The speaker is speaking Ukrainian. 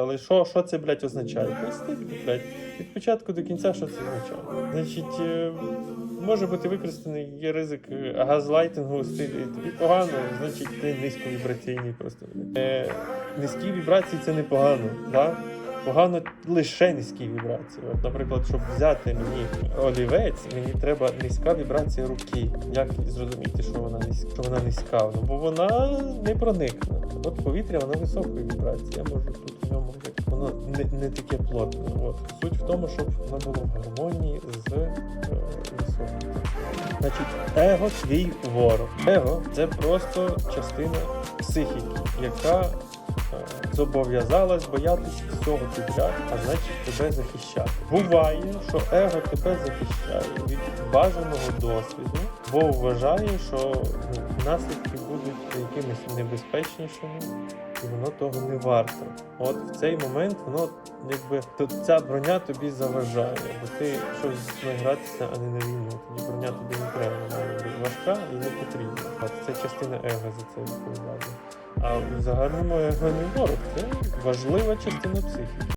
Але що, що це, блядь, означає? Поясни, блядь, від початку до кінця, що це означає? Значить, е, може бути використаний є ризик е, газлайтингу стилі тобі погано, значить ти низьковібраційний просто. Е, низькі вібрації це непогано, да? Погано лише низькі вібрації. От, наприклад, щоб взяти мені олівець, мені треба низька вібрація руки. Як зрозуміти, що вона низька, що вона низька? Ну, бо вона не проникне. От повітря, воно високої вібрації. Я можу тут в ньому воно не, не таке плотне. От суть в тому, щоб воно було в гармонії з е, високою. Значить, его твій ворог. Его це просто частина психіки, яка зобов'язалась боятися всього підряд, а значить тебе захищати. Буває, що его тебе захищає від бажаного досвіду, бо вважає, що ну, наслідки будуть якимись небезпечнішими, і воно того не варто. От в цей момент воно якби ця броня тобі заважає, бо ти щось гратися, а не на війну. Тоді броня тобі не треба, вона важка і не потрібна. От це частина его за це відповідає. А в загальному его не ворог, це важлива частина психіки.